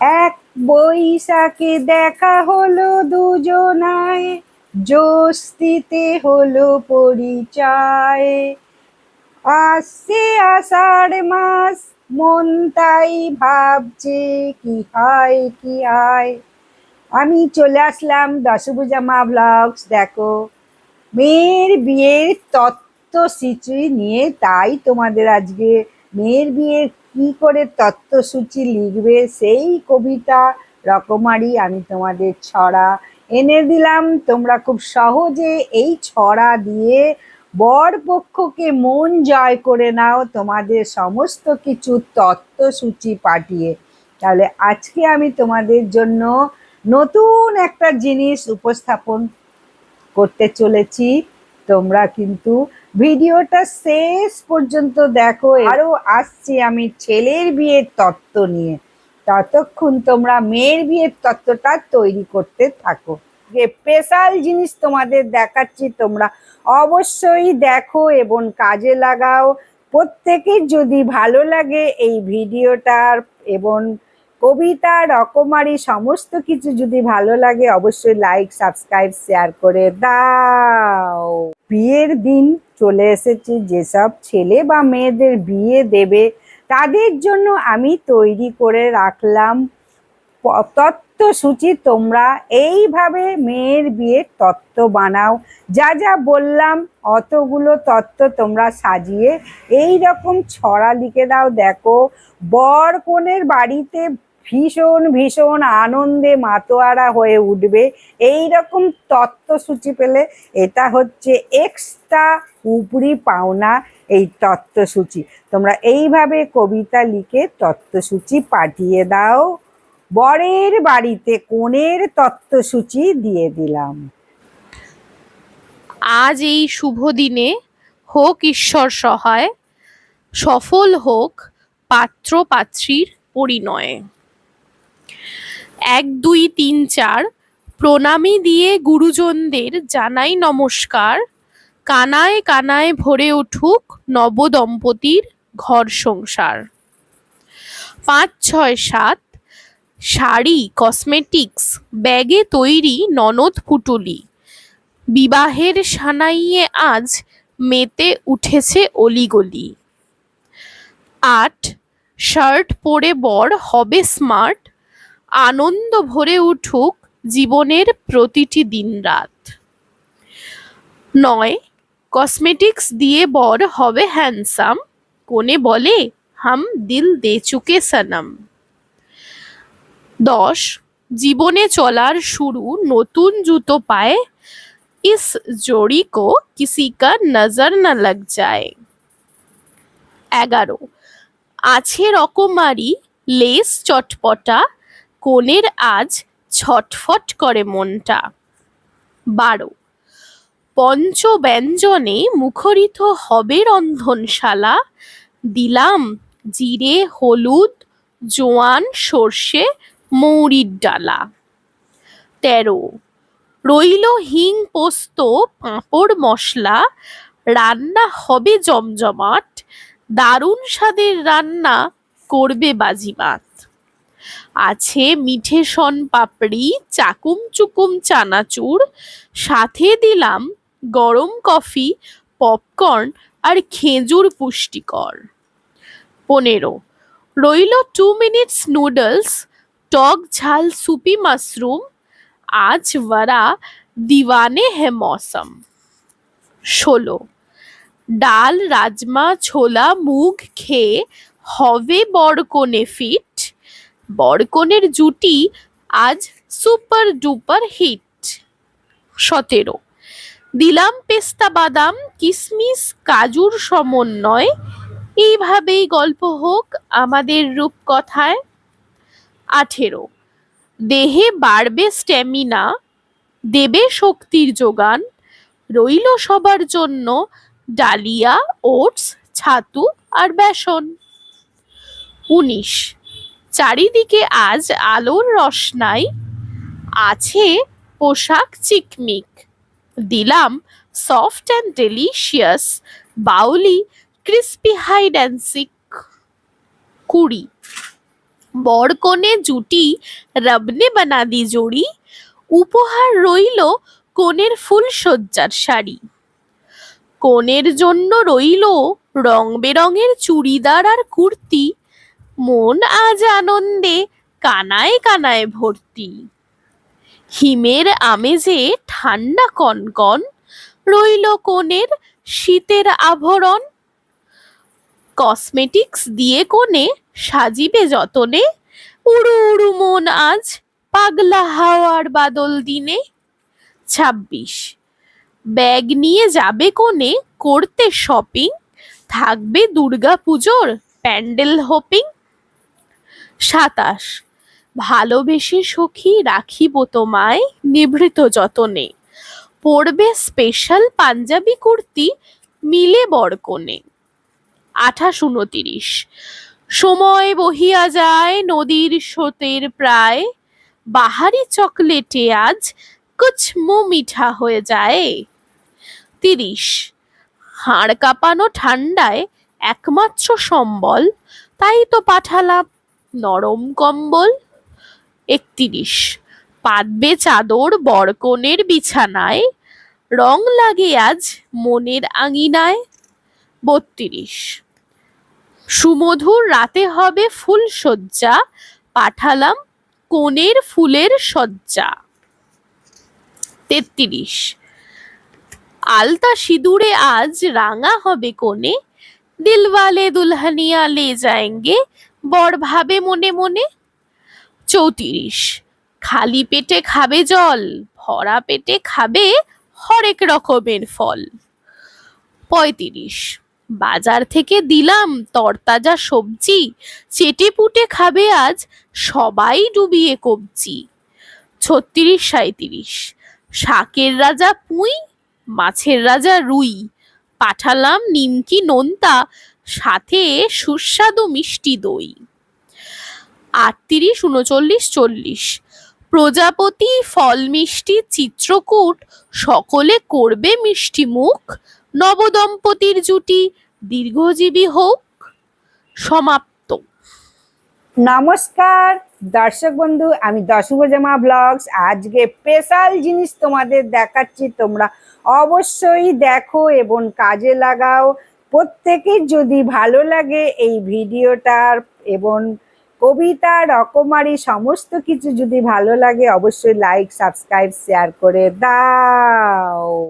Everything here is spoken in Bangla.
এক বৈশাখে দেখা হলো দুজনায় জস্তিতে হলো পরিচয়। আসছে আষাঢ় মাস, মন তাই ভাবছে কি হয় কি হয় আমি চলে আসলাম দশভুজা মা ব্লগস, দেখো। মেয়ের বিয়ের তত্ত্ব সূচি নিয়ে তাই তোমাদের আজকে মেয়ের বিয়ের কি করে তত্ত্বসূচি লিখবে সেই কবিতা? রকমারি, আমি তোমাদের ছড়া এনে দিলাম। তোমরা খুব সহজে এই ছড়া দিয়ে বর পক্ষকে মন জয় করে নাও, তোমাদের সমস্ত কিছু তত্ত্বসূচি পাঠিয়ে। তাহলে আজকে আমি তোমাদের জন্য নতুন একটা জিনিস উপস্থাপন করতে চলেছি। তোমরা কিন্তু ভিডিওটা শেষ পর্যন্ত দেখো, আরও আসছি আমি ছেলের বিয়ের তত্ত্ব নিয়ে। ততক্ষণ তোমরা মেয়ের বিয়ের তত্ত্বটা তৈরি করতে থাকো। যে স্পেশাল জিনিস তোমাদের দেখাচ্ছি, তোমরা অবশ্যই দেখো এবং কাজে লাগাও। প্রত্যেকের যদি ভালো লাগে এই ভিডিওটার এবং কবিতা, রকমারি, সমস্ত কিছু যদি ভালো লাগে অবশ্যই লাইক সাবস্ক্রাইব শেয়ার করে দাও। বিয়ের দিন চলে এসেছে, যেসব ছেলে বা মেয়েদের বিয়ে দেবে, তাদের জন্য আমি তৈরি করে রাখলাম তত্ত্বসূচি। তোমরা এইভাবে মেয়ের বিয়ের তত্ত্ব বানাও। যা যা বললাম, অতগুলো তত্ত্ব তোমরা সাজিয়ে এই রকম ছড়া লিখে দাও। দেখো, বর কনের বাড়িতে ভীষণ ভীষণ আনন্দে মাতোয়ারা হয়ে উঠবে। এই রকম তত্ত্বসূচি পেলে এটা হচ্ছে এক্সট্রা উপরি পাওনা এই তত্ত্বসূচি। তোমরা এইভাবে কবিতা লিখে তত্ত্বসূচি পাঠিয়ে দাও। বরের বাড়িতে কোণের তত্ত্বসূচি দিয়ে দিলাম। আজ এই শুভ দিনে হোক ঈশ্বর সহায়, সফল হোক পাত্র পাত্রীর পরিণয়। এক, দুই, তিন, চার। প্রণামী দিয়ে গুরুজনদের জানাই নমস্কার। কানায় কানায় ভরে উঠুক নবদম্পতির ঘর সংসার। পাঁচ, ছয়, সাত। শাড়ি, কসমেটিক্স, ব্যাগে তৈরি ননদ পুটুলি। বিবাহের সানাইয়ে আজ মেতে উঠেছে অলিগলি। আট, শার্ট পরে বর হবে স্মার্ট আনন্দ ভরে উঠুক জীবনের প্রতিটি দিন রাত নয় কসমেটিক্স দিয়ে বর হবে হ্যান্ডসাম কোনে বলে, হাম দিল দে চুকে সনম। দশ, জীবনে চলার শুরু নতুন জুতো পায়, ইস জোড়ি কো কিসি কা নজর না লাগ যায়। এগারো আছে রকমারি লেস চটপটা কোণের আজ ছটফট করে মনটা। বারো। পঞ্চ ব্যঞ্জনে মুখরিত হবে রন্ধনশালা। দিলাম জিরে, হলুদ, জোয়ান, সর্ষে, মৌরির ডালা। তেরো। রইল হিং পোস্ত, পাঁপড় মশলা। রান্না হবে জমজমাট। দারুণ স্বাদের রান্না করবে বাজিমাত। আছে মিঠে সন পাপড়ি চাকুম চুকুম চানাচুর, সাথে দিলাম গরম কফি, পপকর্ন আর খেজুর পুষ্টিকর। পনেরো, রইল টু মিনিটস নুডলস, টক ঝাল সুপি মাশরুম, আজ ভরা দিওয়ানে হে মৌসম। ষোলো, ডাল, রাজমা, ছোলা, মুগ খেয়ে হবে বড় কোনে ফিট বরকনের জুটি আজ সুপার ডুপার হিট। সতেরো। দিলাম পেস্তা বাদাম, কিসমিস, কাজুর সমন্বয়। এইভাবেই গল্প হোক আমাদের রূপকথায় আঠেরো। দেহে বাড়বে স্ট্যামিনা, দেবে শক্তির যোগান। রইল সবার জন্য ডালিয়া, ওটস, ছাতু আর বেসন। উনিশ। চারিদিকে আজ আলোর রসনাই আছে পোশাক চিকমিক। দিলাম সফট অ্যান্ড ডেলিশিয়াস বাউলি ক্রিস্পি হাইড অ্যান্ড সিক কুড়ি। বর কনে জুটি রবনে বানা দি জোড়ি, উপহার রইল কনের ফুল সজ্জার শাড়ি। কনের জন্য রইল রং বেরঙের চুড়িদার আর কুর্তি মন আজ আনন্দে কানায় কানায় ভর্তি। হিমের আমেজে ঠান্ডা কনকন, রইল কনের শীতের আভরণ। কসমেটিক্স দিয়ে কোণে সাজিবে যতনে, উড়ু উড়ু মন আজ পাগলা হাওয়ার বাদল দিনে। ছাব্বিশ, ব্যাগ নিয়ে যাবে কোণে করতে শপিং থাকবে দুর্গা পুজোর প্যান্ডেল হোপিং সাতাশ। ভালোবেসে সখী রাখিব তোমায় নিভৃত যতনে। পড়বে স্পেশাল পাঞ্জাবি কুর্তি, মিলে বরকনে। আঠাশ উনতিরিশ। সময় বহিয়া যায় নদীর স্রোতের প্রায়। বাহারি চকলেটে আজ কুচমু মিঠা হয়ে যায়। তিরিশ। হাড় কাঁপানো ঠান্ডায় একমাত্র সম্বল, তাই তো পাঠালাম নরম কম্বল, একত্রিশ। পাতবে চাদর বরকনের বিছানায়, রং লাগে আজ মনের আঙিনায়, বত্রিশ। সুমধুর রাতে হবে ফুল সজ্জা পাঠালাম কোণের ফুলের সজ্জা তেত্রিশ। আলতা সিঁদুরে আজ রাঙা হবে কোণে, দিলওয়ালে দুলহানিয়া লে যায়েঙ্গে বর ভাবে মনে মনে, চৌত্রিশ। খালি পেটে খাবে জল, ভরা পেটে খাবে হরেক রকমের ফল। পঁয়ত্রিশ। বাজার থেকে দিলাম তরতাজা সবজি, চেটে পুটে খাবে আজ সবাই ডুবিয়ে কবজি। ছত্রিশ, সাঁইত্রিশ। শাকের রাজা পুঁই, মাছের রাজা রুই। পাঠালাম নিমকি নোনতা সাথে সুস্বাদু মিষ্টি দই। আটত্রিশ, উনচল্লিশ, চল্লিশ। প্রজাপতি, ফল মিষ্টি, চিত্রকূট, সকলে করবে মিষ্টি মুখ। নবদম্পতির জুটি, দীর্ঘজীবী হোক। সমাপ্ত। নমস্কার, দর্শক বন্ধু, আমি দশভুজামা ব্লগস। আজকে স্পেশাল জিনিস তোমাদের দেখাচ্ছি, তোমরা অবশ্যই দেখো এবং কাজে লাগাও। প্রত্যেকের যদি ভালো লাগে এই ভিডিওটার এবং কবিতা, রকমারি, সমস্ত কিছু যদি ভালো লাগে, অবশ্যই লাইক সাবস্ক্রাইব শেয়ার করে দাও।